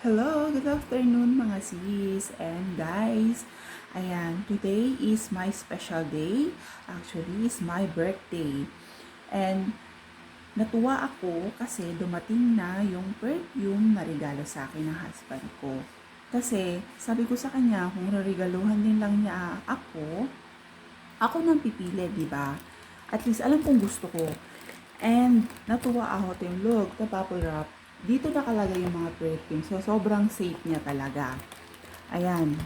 Hello, good afternoon mga sis and guys. Ayan, today is my special day. Actually, is my birthday. And natuwa ako kasi dumating na yung perfume na regalo sa akin ng husband ko. Kasi sabi ko sa kanya kung regaluhan din lang niya ako, ako nang pipili, di ba? At least alam kong gusto ko. And natuwa ako yung look, the bubble wrap dito nakalagay yung mga perfume. So, sobrang safe niya talaga. Ayan.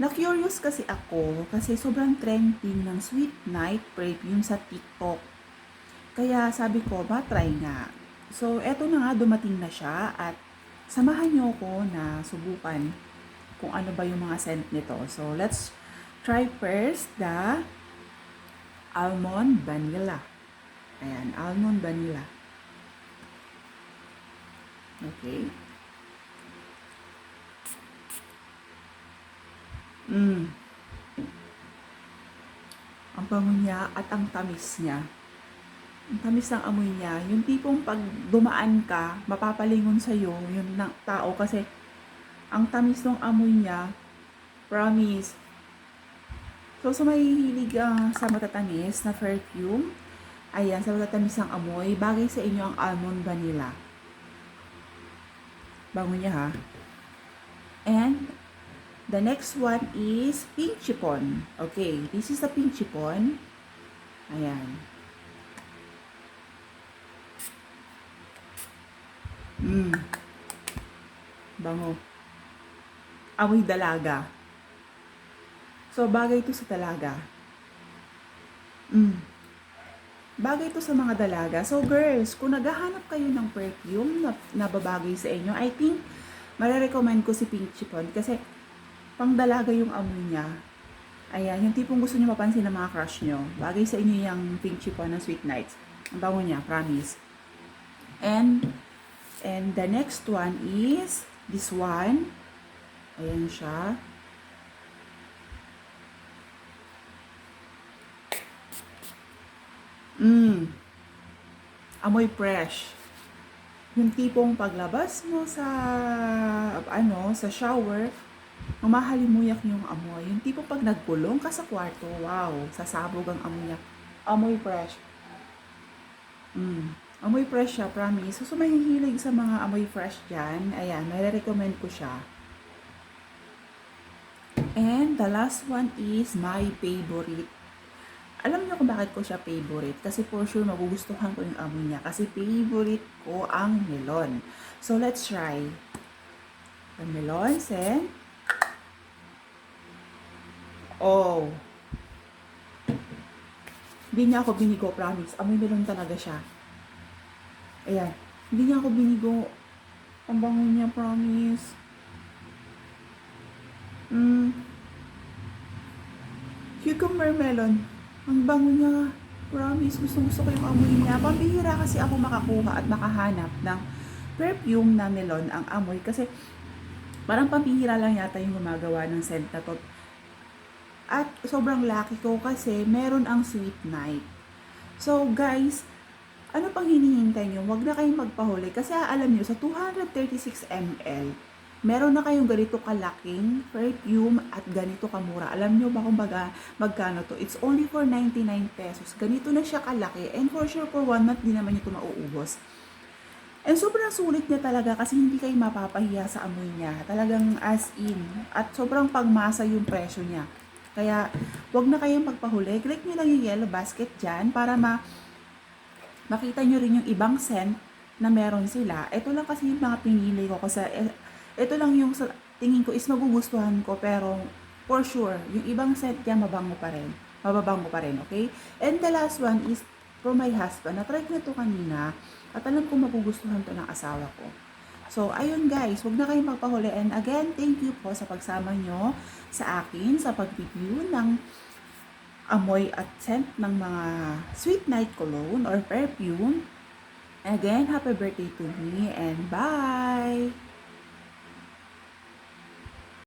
Na-curious kasi ako kasi sobrang trending ng Sweet Night perfume sa TikTok. Kaya sabi ko, ba try nga. So, eto na nga, dumating na siya at samahan niyo ko na subukan kung ano ba yung mga scent nito. So, let's try first the almond vanilla. Ayan, almond vanilla. Okay. Mm. Ang bango niya at ang tamis niya. Ang tamis ng amoy niya. Yung tipong pag dumaan ka, mapapalingon sa'yo yung tao kasi ang tamis ng amoy niya, promise. So, sa may hilig ah, sa matatamis na perfume, ayan, sa matatamis ng amoy, bagay sa inyo ang almond vanilla. Bango niya ha. And the next one is pink chiffon. Okay, this is the pink chiffon. Ayan. Mm. Bango. Amoy dalaga. So, bagay ito sa dalaga. Mm. Bagay ito sa mga dalaga. So girls, kung naghahanap kayo ng perfume na nababagay sa inyo, I think marirecommend ko si Pink Chiffon kasi pang dalaga yung amoy niya. Ayan, yung tipong gusto niyo mapansin ng mga crush niyo. Bagay sa inyo yung Pink Chiffon ng Sweet Nights. Ang bango niya, promise. And and the next one is this one. Ayan siya. Mm. Amoy fresh. Yung tipong paglabas mo sa ano, sa shower, mamahalimuyak yung amoy. Yung tipong pag nagkulong ka sa kwarto, wow, sasabog ang amoy niya. Amoy fresh. Mm. Amoy fresh siya, promise. So, so mahihilig sa mga amoy fresh dyan. Ayan, may recommend ko siya. And the last one is my favorite alam niyo kung bakit ko siya favorite? Kasi for sure magugustuhan ko yung amoy niya. Kasi favorite ko ang melon. So, let's try. The melon, and... Oh. Hindi niya ako binigo, promise. Amoy melon talaga siya. Ayan. Hindi niya ako binigo. Ang bango niya, promise. Mm. Cucumber melon. Ang bango niya. Promise, gusto gusto ko yung amoy niya. Pambihira kasi ako makakuha at makahanap ng perfume na melon ang amoy. Kasi parang pambihira lang yata yung gumagawa ng scent na to. At sobrang lucky ko kasi meron ang sweet night. So guys, ano pang hinihintay nyo? Huwag na kayong magpahuli. Kasi alam nyo, sa 236 ml, meron na kayong ganito kalaking perfume at ganito kamura. Alam nyo ba kung baga magkano to? It's only for 99 pesos. Ganito na siya kalaki and for sure for one month din naman ito mauubos. And sobrang sulit niya talaga kasi hindi kayo mapapahiya sa amoy niya. Talagang as in. At sobrang pagmasa yung presyo niya. Kaya, wag na kayong magpahuli. Click nyo lang yung yellow basket dyan para ma makita nyo rin yung ibang scent na meron sila. Ito lang kasi yung mga pinili ko kasi ito lang yung sa tingin ko is magugustuhan ko pero for sure, yung ibang set niya mabango pa rin. Mababango pa rin, okay? And the last one is from my husband. Na-try ko na to kanina at alam ko magugustuhan to ng asawa ko. So, ayun guys, huwag na kayong magpahuli. And again, thank you po sa pagsama nyo sa akin sa pag-review ng amoy at scent ng mga sweet night cologne or perfume. Again, happy birthday to me and bye!